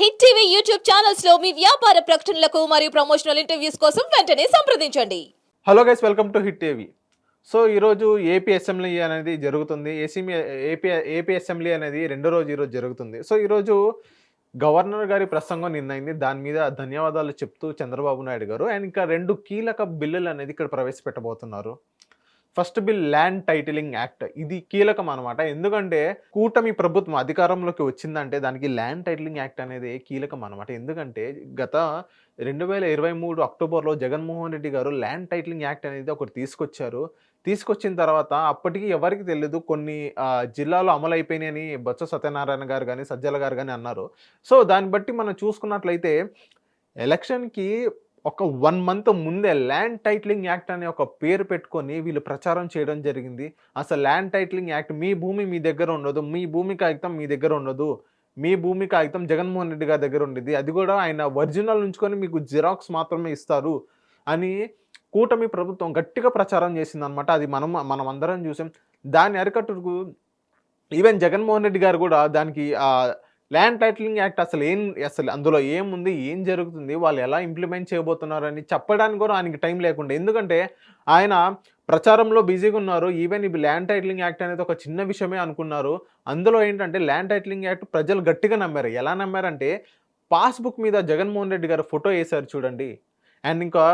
Hit TV YouTube ఛానల్స్లో మీ వ్యాపార ప్రకటనలకు మరియు ప్రమోషనల్ ఇంటర్వ్యూస్ కోసం వెంటనే సంప్రదించండి. Hello guys welcome to Hit TV so ఈరోజు ఏపీ అసెంబ్లీ అనేది జరుగుతుంది. ఏసీ ఏపీ ఏపీ అసెంబ్లీ అనేది రెండో రోజు ఈరోజు జరుగుతుంది సో ఈరోజు గవర్నర్ గారి ప్రసంగం నిన్నైంది. దాని మీద ధన్యవాదాలు చెప్తూ చంద్రబాబు నాయుడు గారు. అండ్ ఇంకా రెండు కీలక బిల్లులు అనేది ఇక్కడ ప్రవేశపెట్టబోతున్నారు. First bill land titling act. ఇది కీలకం అనమాట ఎందుకంటే కూటమి ప్రభుత్వం అధికారంలోకి వచ్చిందంటే దానికి ల్యాండ్ టైటిలింగ్ యాక్ట్ అనేది కీలకం అనమాట ఎందుకంటే గత రెండు వేల ఇరవై మూడు అక్టోబర్లో జగన్మోహన్ రెడ్డి గారు ల్యాండ్ టైటిలింగ్ యాక్ట్ అనేది ఒకటి తీసుకొచ్చారు. తీసుకొచ్చిన తర్వాత అప్పటికి ఎవరికి తెలియదు కొన్ని జిల్లాలో అమలు అయిపోయినాయని బొత్స సత్యనారాయణ గారు కానీ సజ్జల గారు కానీ అన్నారు. సో దాన్ని బట్టి మనం చూసుకున్నట్లయితే ఎలక్షన్కి ఒక వన్ మంత్ ముందే ల్యాండ్ టైటిలింగ్ యాక్ట్ అనే ఒక పేరు పెట్టుకొని వీళ్ళు ప్రచారం చేయడం జరిగింది. అసలు ల్యాండ్ టైటిలింగ్ యాక్ట్ మీ భూమి మీ దగ్గర ఉండదు మీ భూమి కాగితం మీ దగ్గర ఉండదు మీ భూమి కాగితం జగన్మోహన్ రెడ్డి గారి దగ్గర ఉండేది అది కూడా ఆయన ఒరిజినల్ ఉంచుకొని మీకు జిరాక్స్ మాత్రమే ఇస్తారు అని కూటమి ప్రభుత్వం గట్టిగా ప్రచారం చేసింది అనమాట అది మనం మనం అందరం చూసాం. దాని అరికట్టుకు ఈవెన్ జగన్మోహన్ రెడ్డి గారు కూడా దానికి ల్యాండ్ టైటిలింగ్ యాక్ట్ అసలు ఏం అసలు అందులో ఏముంది ఏం జరుగుతుంది వాళ్ళు ఎలా ఇంప్లిమెంట్ చేయబోతున్నారని చెప్పడానికి కూడా ఆయనకి టైం లేకుండా ఎందుకంటే ఆయన ప్రచారంలో బిజీగా ఉన్నారు. ఈవెన్ ఈ ల్యాండ్ టైటిలింగ్ యాక్ట్ అనేది ఒక చిన్న విషయమే అనుకున్నారు. అందులో ఏంటంటే ల్యాండ్ టైటిలింగ్ యాక్ట్ ప్రజలు గట్టిగా నమ్మారు. ఎలా నమ్మారంటే పాస్బుక్ మీద జగన్మోహన్ రెడ్డి గారు ఫోటో వేశారు చూడండి. అండ్ ఇంకా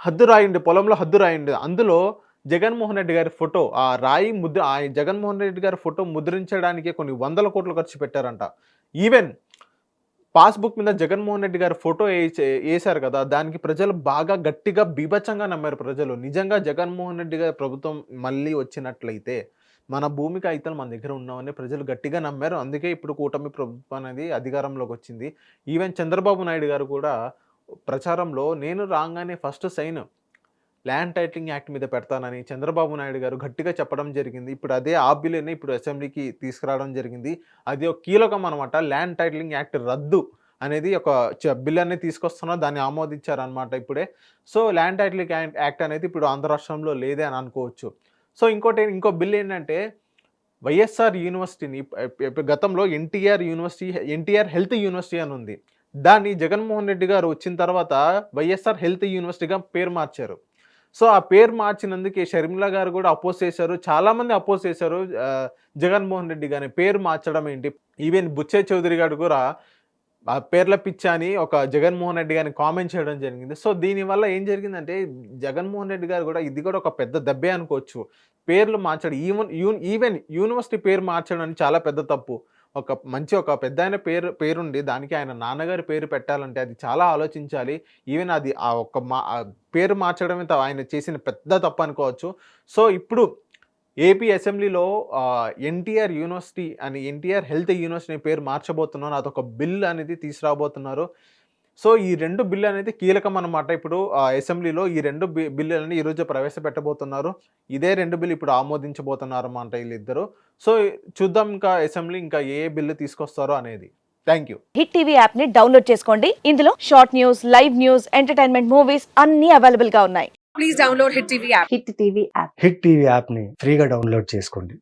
హద్దు రాయండి పొలంలో హద్దు రాయండి అందులో జగన్మోహన్ రెడ్డి గారి ఫోటో ఆ రాయి ముద్ర ఆ జగన్మోహన్ రెడ్డి గారి ఫోటో ముద్రించడానికి కొన్ని వందల కోట్లు ఖర్చు పెట్టారంట. ఈవెన్ పాస్బుక్ మీద జగన్మోహన్ రెడ్డి గారి ఫోటో వేసే- వేశారు కదా దానికి ప్రజలు బాగా గట్టిగా బీభత్సంగా నమ్మారు ప్రజలు. నిజంగా జగన్మోహన్ రెడ్డి గారి ప్రభుత్వం మళ్ళీ వచ్చినట్లయితే మన భూమి అయితే మన దగ్గర ఉన్నామని ప్రజలు గట్టిగా నమ్మారు. అందుకే ఇప్పుడు కూటమి ప్రభుత్వం అనేది అధికారంలోకి వచ్చింది. ఈవెన్ చంద్రబాబు నాయుడు గారు కూడా ప్రచారంలో నేను రాగానే first sign land titling act మీద పెడతానని చంద్రబాబు నాయుడు గారు గట్టిగా చెప్పడం జరిగింది. ఇప్పుడు అదే ఆ బిల్లుని ఇప్పుడు అసెంబ్లీకి తీసుకురావడం జరిగింది. అది ఒక కీలకం అనమాట ల్యాండ్ టైటిలింగ్ యాక్ట్ రద్దు అనేది ఒక చ- బిల్ అనేది తీసుకొస్తున్నారు దాన్ని ఆమోదించారనమాట ఇప్పుడే. So land titling act act అనేది ఇప్పుడు ఆంధ్ర రాష్ట్రంలో లేదే అని అనుకోవచ్చు. సో ఇంకోటి ఇంకో బిల్ ఏంటంటే వైఎస్ఆర్ యూనివర్సిటీని గతంలో NTR university NTR health university అని ఉంది. దాన్ని జగన్మోహన్ రెడ్డి గారు వచ్చిన తర్వాత వైఎస్ఆర్ హెల్త్ యూనివర్సిటీగా పేరు మార్చారు. సో ఆ పేరు మార్చినందుకే షర్మిల గారు కూడా అపోజ్ చేశారు. చాలామంది అపోజ్ చేశారు జగన్మోహన్ రెడ్డి గారిని. పేరు మార్చడం ఏంటి? ఈవెన్ బుచ్చే చౌదరి గారు కూడా ఆ పేర్ల పిచ్చ అని ఒక జగన్మోహన్ రెడ్డి గారిని కామెంట్ చేయడం జరిగింది. సో దీనివల్ల ఏం జరిగిందంటే జగన్మోహన్ రెడ్డి గారు కూడా ఇది కూడా ఒక పెద్ద దెబ్బే అనుకోవచ్చు. పేర్లు మార్చడం ఈవెన్ యూన్ ఈవెన్ యూనివర్సిటీ పేరు మార్చడం చాలా పెద్ద తప్పు. ఒక మంచి ఒక పెద్ద ఆయన పేరు పేరుండి దానికి ఆయన నాన్నగారి పేరు పెట్టాలంటే అది చాలా ఆలోచించాలి. ఈవెన్ అది ఆ ఒక్క మా పేరు మార్చడమే ఆయన చేసిన పెద్ద తప్పు అనుకోవచ్చు. సో ఇప్పుడు ఏపీ అసెంబ్లీలో ఎన్టీఆర్ యూనివర్సిటీ అని ఎన్టీఆర్ హెల్త్ యూనివర్సిటీ పేరు మార్చబోతున్నారు. అదొక బిల్ అనేది తీసుకురాబోతున్నారు. సో ఈ రెండు బిల్లు అనేది కీలకం అన్నమాట. ఇప్పుడు అసెంబ్లీలో ఈ రెండు బి- బిల్లులని ఈరోజు ప్రవేశపెట్టబోతున్నారు. ఇదే రెండు బిల్లు ఇప్పుడు ఆమోదించబోతున్నారు అన్నమాట వీళ్ళిద్దరు. సో చూద్దాం ఇంకా అసెంబ్లీ ఇంకా ఏ బిల్లు తీసుకొస్తారో అనేది. Thank you. హిట్ టీవీ యాప్ని డౌన్లోడ్ చేసుకోండి. ఇందులో short news live news entertainment movies అన్ని అవైలబుల్గా ఉన్నాయి. please download Hit TV app. Hit TV app. Hit TV యాప్ని ఫ్రీగా డౌన్లోడ్ చేసుకోండి.